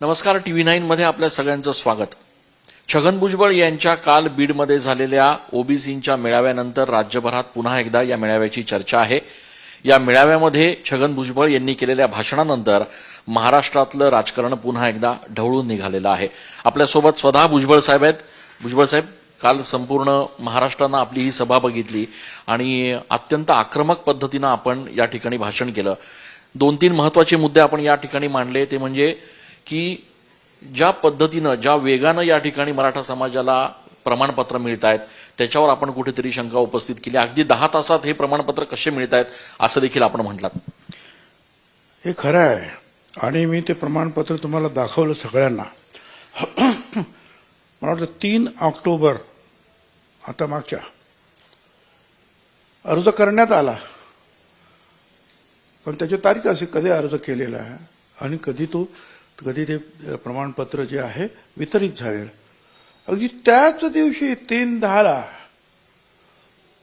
नमस्कार T V नाईनमध्ये आपल्या सगळ्यांचं स्वागत. छगन भुजबळ यांच्या काल बीडमध्ये झालेल्या ओबीसींच्या मेळाव्यानंतर राज्यभरात पुन्हा एकदा या मेळाव्याची चर्चा आहे. या मेळाव्यामध्ये छगन भुजबळ यांनी केलेल्या भाषणानंतर महाराष्ट्रातलं राजकारण पुन्हा एकदा ढवळून निघालेलं आहे. आपल्यासोबत स्वतः भुजबळ साहेब आहेत. भुजबळ साहेब काल संपूर्ण महाराष्ट्रानं आपली ही सभा बघितली आणि अत्यंत आक्रमक पद्धतीनं आपण या ठिकाणी भाषण केलं. दोन तीन महत्त्वाचे मुद्दे आपण या ठिकाणी मांडले. ते म्हणजे की ज्या पद्धतीनं ज्या वेगानं या ठिकाणी मराठा समाजाला प्रमाणपत्र मिळत आहेत त्याच्यावर आपण कुठेतरी शंका उपस्थित केली. अगदी दहा तासात हे प्रमाणपत्र कसे मिळत आहेत असं देखील आपण म्हटलात. हे खरं आहे. आणि मी ते प्रमाणपत्र तुम्हाला दाखवलं सगळ्यांना. मला वाटतं तीन ऑक्टोबर आता मागच्या अर्ज करण्यात आला. पण त्याची तारीख अशी कधी अर्ज केलेला आहे आणि कधी तो कधी ते प्रमाणपत्र जे आहे वितरित झालेलं अगदी त्याच दिवशी तीन दहाला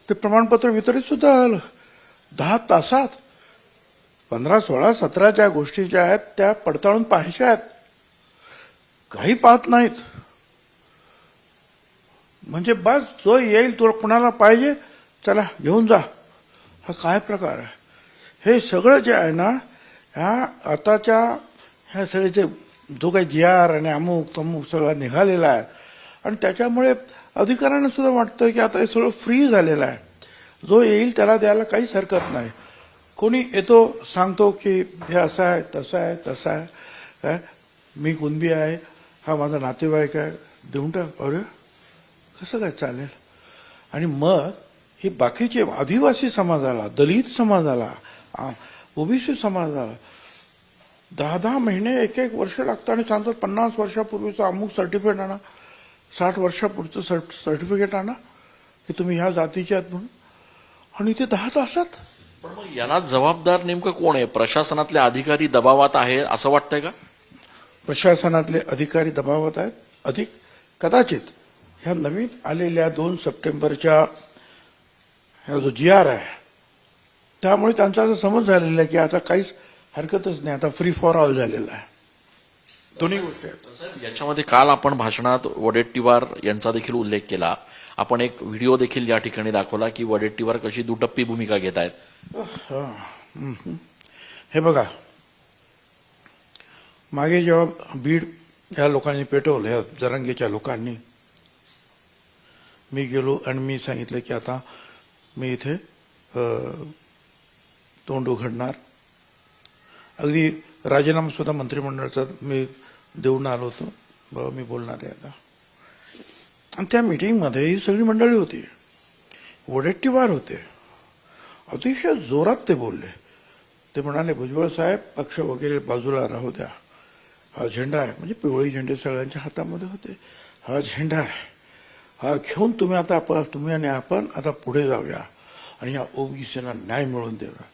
ते प्रमाणपत्र वितरित सुद्धा झालं. दहा तासात पंधरा सोळा सतरा ज्या गोष्टी ज्या आहेत त्या पडताळून पाहायच्या आहेत. काही पाहत नाहीत. म्हणजे बस जो येईल तो कुणाला पाहिजे चला घेऊन जा. हा काय प्रकार आहे? हे सगळं जे आहे ना ह्या आताच्या ह्या सगळ्याचे जो काही जी आर आणि अमुक तमुक सगळा निघालेला आहे. आणि त्याच्यामुळे अधिकाऱ्यांना सुद्धा वाटतं की आता हे सगळं फ्री झालेलं आहे. जो येईल त्याला द्यायला काहीच हरकत नाही. कोणी येतो सांगतो की हे असं आहे तसं आहे तसं आहे. काय मी कुणबी आहे हा माझा नातेवाईक आहे. देऊन टाक. अरे कसं काय चालेल? आणि मग ही बाकीचे आदिवासी समाजाला दलित समाजाला ओबीसी समाजाला दहा दहा महिने एक एक वर्ष लागतं आणि सांगतात पन्नास वर्षापूर्वीचं अमुक सर्टिफिकेट आणा साठ वर्षापुढचं सर्टिफिकेट आणा की तुम्ही ह्या जातीचे आहात म्हणून. आणि ते दहा तासात. पण मग याला जबाबदार नेमकं कोण आहे? प्रशासनातले अधिकारी दबावात आहे असं वाटतंय का? प्रशासनातले अधिकारी दबावात आहेत. अधिक कदाचित ह्या नवीन आलेल्या दोन सप्टेंबरच्या ह्या जो जी आर आहे त्यामुळे त्यांचा असं समज झालेला आहे की आता काहीच हरकतच नाही. आता फ्री फॉर ऑल झालेला आहे. दोन्ही गोष्टी आहेत. याच्यामध्ये काल आपण भाषणात वडेट्टीवार यांचा देखील उल्लेख केला. आपण एक व्हिडिओ देखील या ठिकाणी दाखवला की वडेट्टीवार कशी दुटप्पी भूमिका घेत आहेत. हा. बघा. मागे जेव्हा बीड या लोकांनी पेटवलं या जरंगीच्या लोकांनी मी गेलो आणि मी सांगितलं की आता मी इथे तोंड उघडणार. अगदी राजीनामा सुद्धा मंत्रिमंडळाचा मी देऊन आलो होतो. बाबा मी बोलणार आहे आता. आणि त्या मिटिंगमध्ये ही सगळी मंडळी होती. वडेट्टीवार होते. अतिशय जोरात ते बोलले. ते म्हणाले भुजबळ साहेब पक्ष वगैरे बाजूला राहू द्या. हा झेंडा आहे. म्हणजे पिवळी झेंडे सगळ्यांच्या हातामध्ये होते. हा झेंडा आहे. हा घेऊन तुम्ही आता आपण तुम्ही आणि आपण आता पुढे जाऊया. आणि या ओबीसीना न्याय मिळवून देऊया.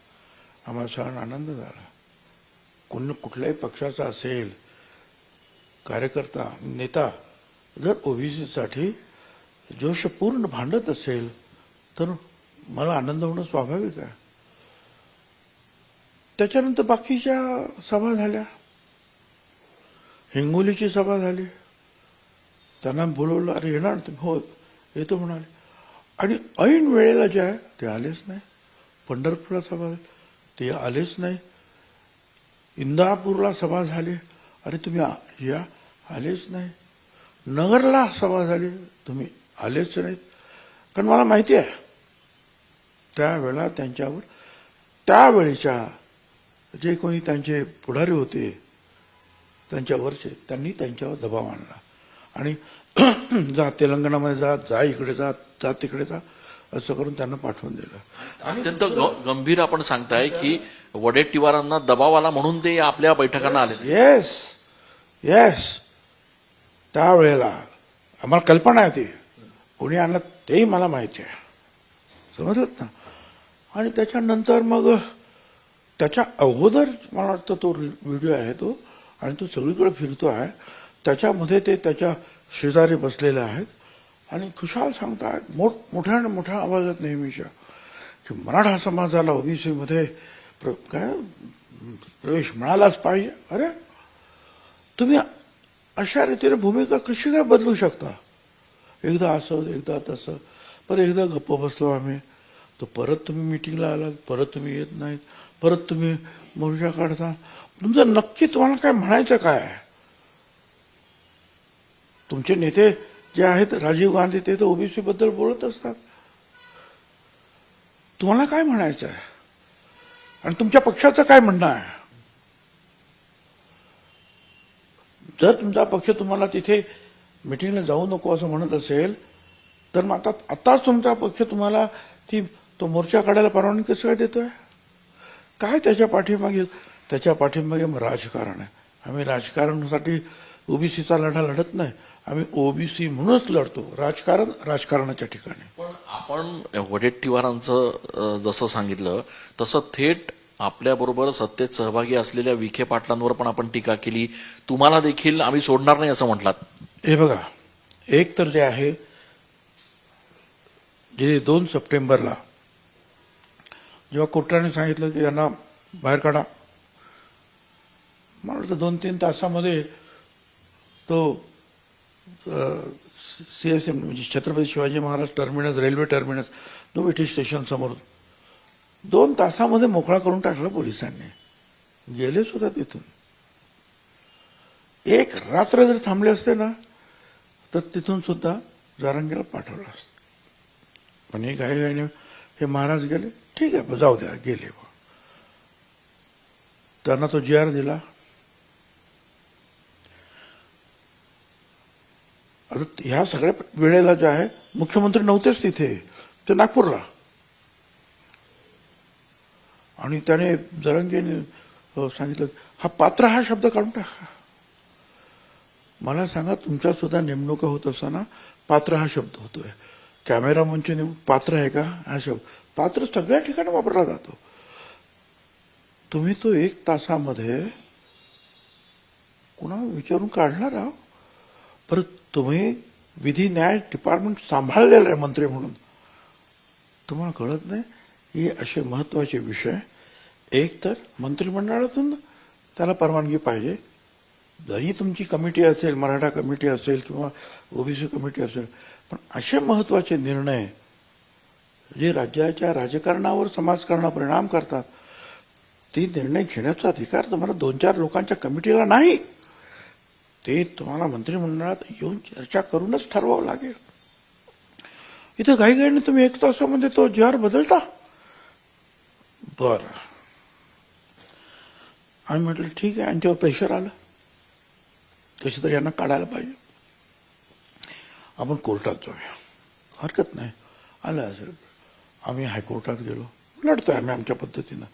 आम्हाला सगळ्यांना आनंद झाला. कोण कुठल्याही पक्षाचा असेल कार्यकर्ता नेता जर ओबीसीसाठी जोशपूर्ण भांडत असेल तर मला आनंद होणं स्वाभाविक आहे. त्याच्यानंतर बाकीच्या सभा झाल्या. हिंगोलीची सभा झाली. त्यांना बोलवलं अरे येणार तुम्ही. हो येतो म्हणाले. आणि ऐन वेळेला जे आहे ते आलेच नाही. पंढरपूरला सभा झाली. ते आलेच नाही. इंदापूरला सभा झाली. अरे तुम्ही या आलेच नाही. नगरला सभा झाली. तुम्ही आलेच नाहीत. कारण मला माहिती आहे त्यावेळेला त्यांच्यावर त्यावेळेच्या जे कोणी त्यांचे पुढारी होते त्यांच्यावरचे त्यांनी त्यांच्यावर दबाव आणला. आणि जा तेलंगणामध्ये जा जा इकडे जा जा तिकडे जा असं करून त्यांना पाठवून दिलं. अत्यंत गंभीर आपण सांगताय की वडेट्टीवारांना दबाव आला म्हणून ते आपल्या बैठकांना आले. येस येस त्यावेळेला आम्हाला कल्पना आहे ती. कोणी आणलं तेही मला माहिती आहे. समजलं ना? आणि त्याच्यानंतर मग त्याच्या अगोदर मला वाटतं तो व्हिडिओ आहे तो आणि तो सगळीकडे फिरतो आहे. त्याच्यामध्ये ते त्याच्या शेजारी बसलेले आहेत. आणि खुशाल सांगतायत मोठ मोठ्या मोठ्या आवाजात नेहमीच्या की मराठा समाजाला ओबीसीमध्ये प्र काय? प्रवेश मिळालाच पाहिजे. अरे तुम्ही अशा रीतीने भूमिका कशी काय बदलू शकता? एकदा असं एकदा तसं. पण एकदा गप्प बसलो आम्ही. तर परत तुम्ही मिटिंगला आलात परत तुम्ही येत नाहीत. परत तुम्ही मोर्चा काढता तुमचं नक्की तुम्हाला काय म्हणायचं काय? आहे तुमचे नेते जे आहेत राजीव गांधी ते तर ओबीसी बद्दल बोलत असतात. तुम्हाला काय म्हणायचं आहे? आणि तुमच्या पक्षाचं काय म्हणणं आहे? जर तुमचा पक्ष तुम्हाला तिथे मिटिंगला जाऊ नको असं म्हणत असेल तर मग आता आताच तुमचा पक्ष तुम्हाला ती तो मोर्चा काढायला परवानगी कसं काय देतोय? काय त्याच्या पाठीमागे त्याच्या पाठीमागे मग राजकारण आहे. आम्ही राजकारणासाठी ओबीसीचा लढा लढत नाही. आम्ही ओबीसी म्हणूनच लढतो. राजकारण राजकारणाच्या ठिकाणी. पण आपण वडेट्टीवारांचं जसं सांगितलं तसं थेट आपल्याबरोबर सत्तेत सहभागी असलेल्या विखे पाटलांवर पण आपण टीका केली. तुम्हाला देखील आम्ही सोडणार नाही असं म्हटलात. हे बघा एक तर जे आहे जे दोन सप्टेंबरला जेव्हा कोर्टाने सांगितलं की यांना बाहेर काढा मला वाटतं दोन तीन तासामध्ये तो सी एस एम म्हणजे Chhatrapati Shivaji Maharaj terminus railway terminus तो ब्रिटिश स्टेशन समोर दोन तासामध्ये मोकळा करून टाकला पोलिसांनी. गेले सुद्धा तिथून. एक रात्र जर थांबले असते ना तर तिथून सुद्धा जारंगीला पाठवलं असतं. पण हे घाई गायने हे महाराज गेले. ठीक आहे जाऊ द्या गेले त्यांना तो जी आर दिला. आता ह्या सगळ्या वेळेला जे आहे मुख्यमंत्री नव्हतेच तिथे. ते नागपूरला. आणि त्याने जरंगेने सांगितलं हा पात्र हा शब्द काढून टाका. मला सांगा तुमच्या सुद्धा नेमणुका होत असताना पात्र हा शब्द होतोय. कॅमेरामनची नेम पात्र आहे का? हा शब्द. पात्र सगळ्या ठिकाणी वापरला जातो. तुम्ही तो एक तासामध्ये कुणा विचारून काढणार आहो परत तुम्ही विधी न्याय डिपार्टमेंट सांभाळलेलं आहे मंत्री म्हणून. तुम्हाला कळत नाही? की असे महत्त्वाचे विषय. एक तर मंत्रिमंडळातून त्याला परवानगी पाहिजे. जरी तुमची कमिटी असेल मराठा कमिटी असेल किंवा ओबीसी कमिटी असेल पण असे महत्त्वाचे निर्णय जे राज्याच्या राजकारणावर समाजकारणावर परिणाम करतात ते निर्णय घेण्याचा अधिकार तुम्हाला दोन चार लोकांच्या कमिटीला नाही. ते तुम्हाला मंत्रिमंडळात येऊन चर्चा करूनच ठरवावं लागेल. इथं घाईघाईने तुम्ही एक तासामध्ये तो जर बदलता? बरं. आम्ही म्हटलं ठीक आहे. आणि तेव्हा प्रेशर आलं. कशी तर यांना काढायला पाहिजे. आपण कोर्टात जाऊया. हरकत नाही. आलं असेल. आम्ही हायकोर्टात गेलो. लढतोय आम्ही आमच्या पद्धतीनं.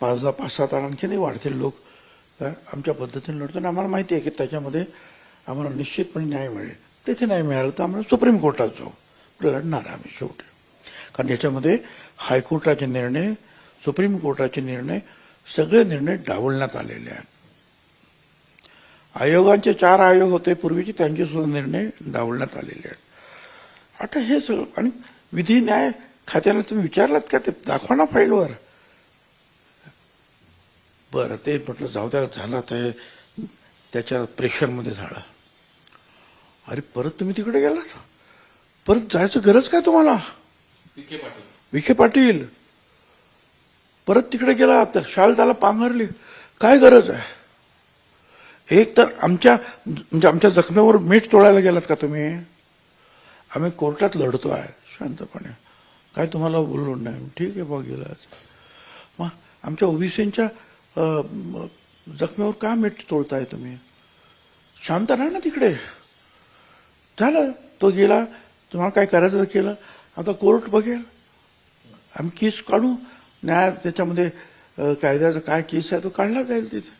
पाच दहा पाच सात आणखीनही वाढतील लोक. आमच्या पद्धतीने लढतो. आणि आम्हाला माहिती आहे की त्याच्यामध्ये आम्हाला निश्चितपणे न्याय मिळेल. तेथे नाही मिळालं तर आम्हाला सुप्रीम कोर्टात जाऊ. लढणार आम्ही शेवटी. कारण याच्यामध्ये हायकोर्टाचे निर्णय सुप्रीम कोर्टाचे निर्णय सगळे निर्णय डावलण्यात आलेले आहेत. आयोगांचे चार आयोग होते पूर्वीचे त्यांचे सुद्धा निर्णय डावलण्यात आलेले आहेत. आता हे सगळं आणि विधी न्याय खात्याला तुम्ही विचारलात का? ते दाखवा ना फाईलवर. बरं ते म्हटलं जाऊ द्या झालं ते त्याच्या प्रेशरमध्ये झालं. अरे परत तुम्ही तिकडे गेलात? परत जायचं गरज काय तुम्हाला? विखे पाटील. विखे पाटील परत तिकडे गेला तर शाल त्याला पांघरली. काय गरज आहे? एक तर आमच्या म्हणजे आमच्या जखमेवर मीठ चोळायला गेलात का तुम्ही? आम्ही कोर्टात लढतो आहे शांतपणे. काय तुम्हाला बोललो नाही. ठीक आहे बघ गेलाच मग आमच्या ओबीसींच्या जखमेवर का मीठ चोळताय तुम्ही? शांत राहा ना तिकडे. झालं. तो गेला. तुम्हाला काय करायचं केलं. आता कोर्ट बघेल. आम्ही केस काढू. न्याय त्याच्यामध्ये कायद्याचा काय केस आहे तो काढला जाईल तिथे.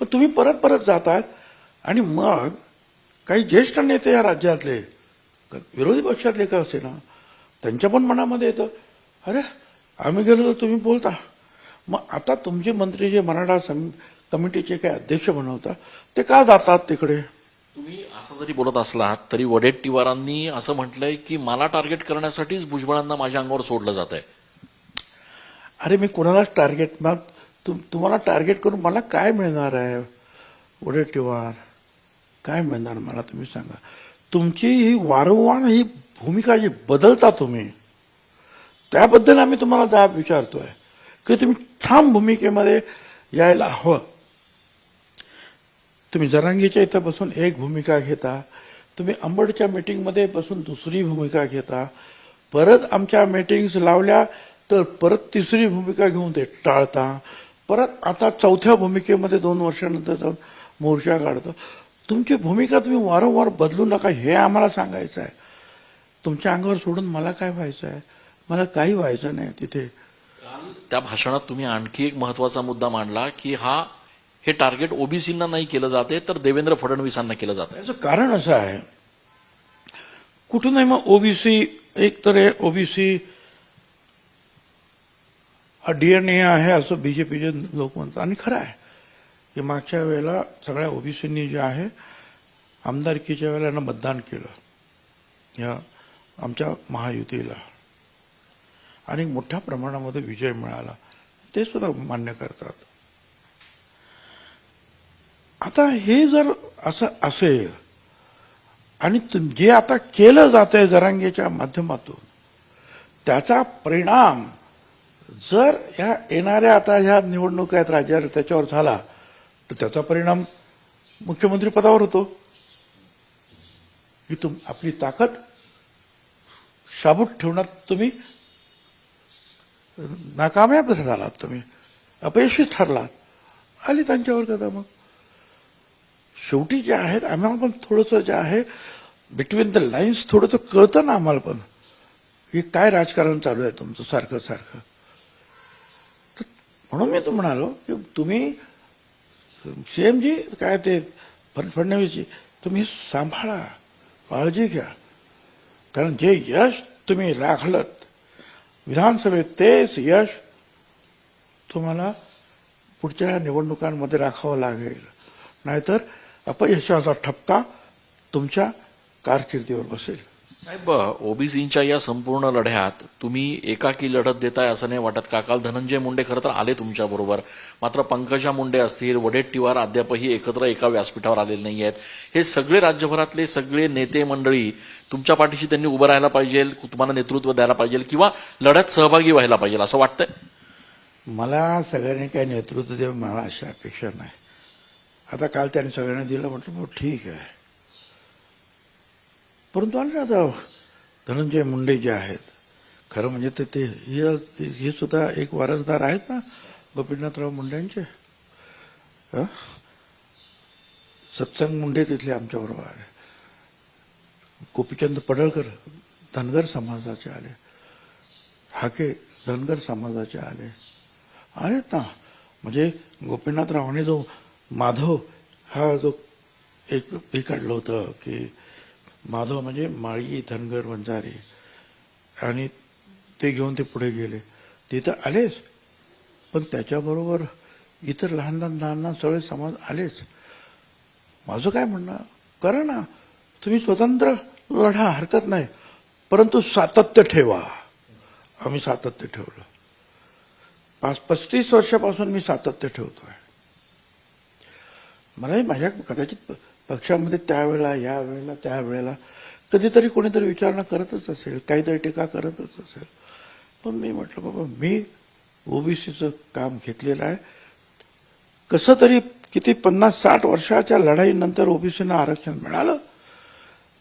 पण तुम्ही परत परत जातात आणि मग काही ज्येष्ठ नेते या राज्यातले विरोधी पक्षातले का असे ना त्यांच्या पण मनामध्ये येतं. अरे आम्ही गेलो तर तुम्ही बोलता. मग आता तुमचे मंत्री जे मराठा कमिटीचे काय अध्यक्ष बनवता ते का जातात तिकडे? तुम्ही असं जरी बोलत असलात तरी वडेट्टीवारांनी असं म्हटलंय की मला टार्गेट करण्यासाठीच भुजबळांना माझ्या अंगावर सोडलं जात आहे अरे मी कोणालाच टार्गेट मग तुम तुम्हाला टार्गेट करून मला काय मिळणार आहे वडेट्टीवार काय मिळणार मला तुम्ही सांगा. तुमची ही वारंवार ही भूमिका जी बदलता तुम्ही त्याबद्दल आम्ही तुम्हाला जाब विचारतोय. की तुम्ही ठाम भूमिकेमध्ये यायला हवं. तुम्ही जरांगीच्या इथं बसून एक भूमिका घेता तुम्ही अंबडच्या मीटिंगमध्ये बसून दुसरी भूमिका घेता परत आमच्या मीटिंग्स लावल्या तर परत तिसरी भूमिका घेऊन ते टाळता परत आता चौथ्या भूमिकेमध्ये दोन वर्षानंतर जाऊन मोर्चा काढतो. तुमची भूमिका तुम्ही वारंवार बदलू नका हे आम्हाला सांगायचं आहे तुमच्या अंगावर सोडून मला काय व्हायचं आहे मला काही व्हायचं नाही तिथे. त्या भाषणात तुम्ही आणखी एक महत्त्वाचा मुद्दा मांडला की हा हे टार्गेट ओबीसींना नाही केलं जाते तर देवेंद्र फडणवीसांना केलं जात याचं कारण असं आहे कुठूनही मग ओबीसी एक तर ओबीसी हा डीएनए आहे असं बीजेपीचे लोक म्हणतात. आणि खरं आहे की मागच्या वेळेला सगळ्या ओबीसींनी जे आहे आमदारकीच्या वेळेला यांना मतदान केलं. या आमच्या महायुतीला. आणि मोठ्या प्रमाणामध्ये विजय मिळाला. ते सुद्धा मान्य करतात. आता हे जर असं असेल आणि तुम- जे आता केलं जातंय जरांगेच्या माध्यमातून त्याचा परिणाम जर ह्या येणाऱ्या आता ह्या निवडणुका आहेत त्याच्यावर झाला तर त्याचा परिणाम मुख्यमंत्री पदावर होतो. की तुम आपली ताकद शाबूत ठेवण्यात तुम्ही नाकामयाब झालात तुम्ही. अपयशी ठरलात. आली त्यांच्यावर कदा मग. शेवटी जे आहेत आम्हाला पण थोडंसं जे आहे बिटवीन द लाईन्स थोडंसं कळतं ना आम्हाला पण. की काय राजकारण चालू आहे तुमचं सारखं सारखं. तर म्हणून मी तो म्हणालो की तुम्ही सीएमजी काय ते फडणवीसजी तुम्ही सांभाळा. काळजी घ्या. कारण जे यश तुम्ही राखलत विधानसभेत तेच यश तुम्हाला पुढच्या निवडणुकांमध्ये राखावं लागेल. नाहीतर अपयशाचा ठपका तुमच्या कारकिर्दीवर बसेल. साहेब ओबीसींच्या या संपूर्ण लढ्यात तुम्ही एकाकी लढत देताय असं नाही वाटत. का काल धनंजय मुंडे खरं तर आले तुमच्या बरोबर. मात्र पंकजा मुंडे असतील वडेट्टीवार अद्यापही एकत्र एका व्यासपीठावर आलेले नाही आहेत हे सगळे राज्यभरातले सगळे नेते मंडळी तुमच्या पाठीशी त्यांनी उभं राहायला पाहिजे तुम्हाला नेतृत्व द्यायला पाहिजे किंवा लढ्यात सहभागी व्हायला पाहिजे असं वाटतंय? मला सगळ्यांनी काही नेतृत्व देव मला अशी अपेक्षा नाही. आता काल त्यांनी सगळ्यांनी दिलं म्हटलं ठीक आहे. परंतु आणि आता धनंजय मुंडे जे आहेत खरं म्हणजे ते ते हे हे सुद्धा एक वारसदार आहेत ना गोपीनाथराव मुंडेंचे? सत्संग मुंडे तिथले आमच्याबरोबर आहे गोपीचंद पडळकर धनगर समाजाचे आले. हाके धनगर समाजाचे आले. आहेत ना म्हणजे गोपीनाथरावांनी जो माधव हा जो एक हे काढलं होतं की माधव म्हणजे माळी धनगर वंजारी. आणि ते घेऊन ते पुढे गेले. तिथं आलेच. पण त्याच्याबरोबर इतर लहान लहान लहान लहान सगळे समाज आलेच. माझं काय म्हणणं करा ना. तुम्ही स्वतंत्र लढा हरकत नाही परंतु सातत्य ठेवा. आम्ही सातत्य ठेवलं. पाच पस्तीस वर्षापासून मी सातत्य ठेवतो आहे मलाही माझ्या कदाचित पक्षामध्ये त्यावेळेला या वेळेला त्यावेळेला कधीतरी कोणीतरी विचारणा करतच असेल काहीतरी टीका करतच असेल. पण मी म्हटलं बाबा मी ओबीसीचं काम घेतलेलं आहे. कसं तरी किती पन्नास साठ वर्षाच्या लढाईनंतर ओबीसीना आरक्षण मिळालं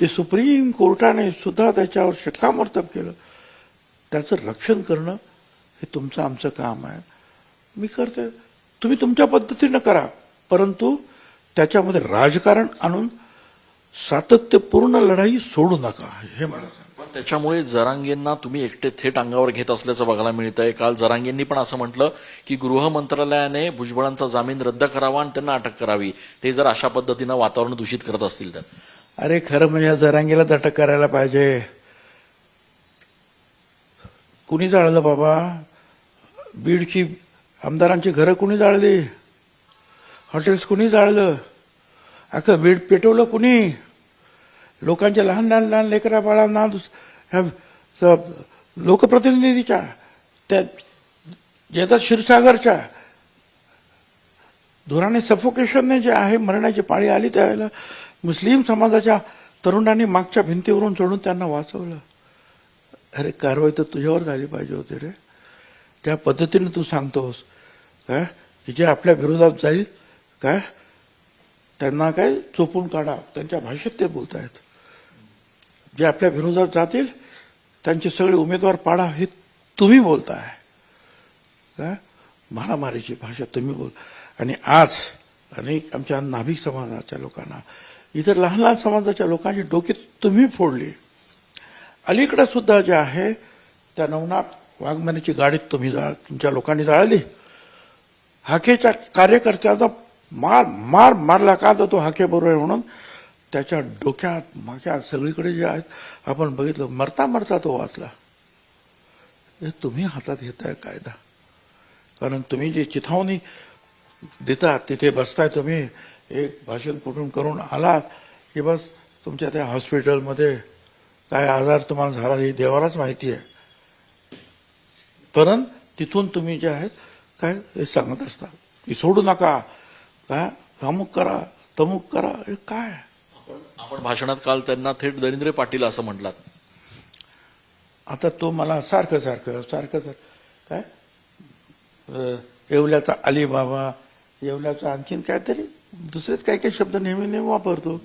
ते सुप्रीम कोर्टाने सुद्धा त्याच्यावर शिक्कामोर्तब केलं. त्याचं रक्षण करणं हे तुमचं आमचं काम आहे. मी करते. तुम्ही तुमच्या पद्धतीनं करा. परंतु त्याच्यामध्ये राजकारण आणून सातत्यपूर्ण लढाई सोडू नका हे म्हणायचं त्याच्यामुळे जरांगेंना तुम्ही एकटे थेट अंगावर घेत असल्याचं बघायला मिळतंय. काल जरांगेंनी पण असं म्हटलं की गृह मंत्रालयाने भुजबळांचा जामीन रद्द करावा आणि त्यांना अटक करावी. ते जर अशा पद्धतीनं वातावरण दूषित करत असतील तर. अरे खरं म्हणजे या जरांगीला अटक करायला पाहिजे. कुणी जाळलं बाबा? बीडची आमदारांची घरं कुणी जाळली? हॉटेल्स कुणी जाळलं? अख्खं बीड पेटवलं कुणी? लोकांच्या लहान लहान लहान लेकरा बाळांना दुस- ह्या लोकप्रतिनिधीच्या त्या येतात क्षीरसागरच्या धुराने सफोकेशनने जे आहे मरणाची पाळी आली त्यावेळेला. मुस्लिम समाजाच्या तरुणांनी मागच्या भिंतीवरून चढून त्यांना वाचवलं. अरे कारवाई तर तुझ्यावर झाली पाहिजे होती रे. त्या पद्धतीने तू सांगतोस काय? की जे आपल्या विरोधात जाईल काय? त्यांना काय चोपून काढा. त्यांच्या भाषेत ते बोलतायत. जे आपल्या विरोधात जातील त्यांचे सगळे उमेदवार पाडा हे तुम्ही बोलताय. काय? मारामारीची भाषा तुम्ही बोल. आणि आज अनेक आमच्या नाभिक समाजाच्या लोकांना इतर लहान लहान समाजाच्या लोकांची डोकी तुम्ही फोडली. अलीकडे सुद्धा जे आहे त्या नवनाथ वाघमनेची गाडीत तुम्ही जाळ तुमच्या लोकांनी जाळली. हाकेच्या कार्यकर्त्याचा मार मार मारला का तर तो हाके बरोबर आहे म्हणून त्याच्या डोक्यात माक्यात सगळीकडे जे आहेत आपण बघितलं मरता मरता तो वाचला. हे तुम्ही हातात घेताय कायदा. कारण तुम्ही जे चिथावणी देता तिथे बसताय तुम्ही एक भाषण कुठून करून आलात की बस तुमच्या त्या हॉस्पिटलमध्ये काय आजार तुम्हाला झाला हे देवालाच माहिती आहे. परंतु तिथून तुम्ही जे आहेत काय हे सांगत असता. की सोडू नका. काय अमुक करा तमुक करा हे काय? आपण भाषणात काल त्यांना थेट दरिंद्रे पाटील असं म्हटलात. आता तो मला सारखं सारखं सारखं सारखं. काय? येवल्याचा अलिबाबा येवल्याचा आणखीन काहीतरी? दुसरेच काही काही शब्द नेहमी नेहमी वापरतो.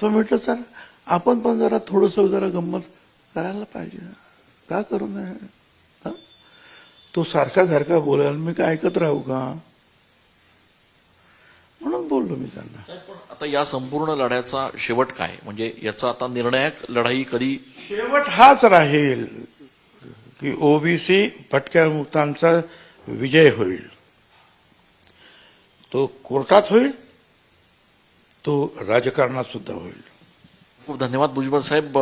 तो म्हटलं सर आपण पण जरा थोडंसं जरा गंमत करायला पाहिजे. का करू नये? तो सारखा सारखा बोलायला मी काय ऐकत राहू का? म्हणून बोललो मी त्यांना. आता या संपूर्ण लढ्याचा शेवट काय? म्हणजे याचा आता निर्णायक लढाई कधी? शेवट हाच राहील की ओबीसी भटक्या मुक्तांचा विजय होईल. तो कोर्टात होईल तो राजकारणात सुद्धा होईल. खूप धन्यवाद भुजबळ साहेब.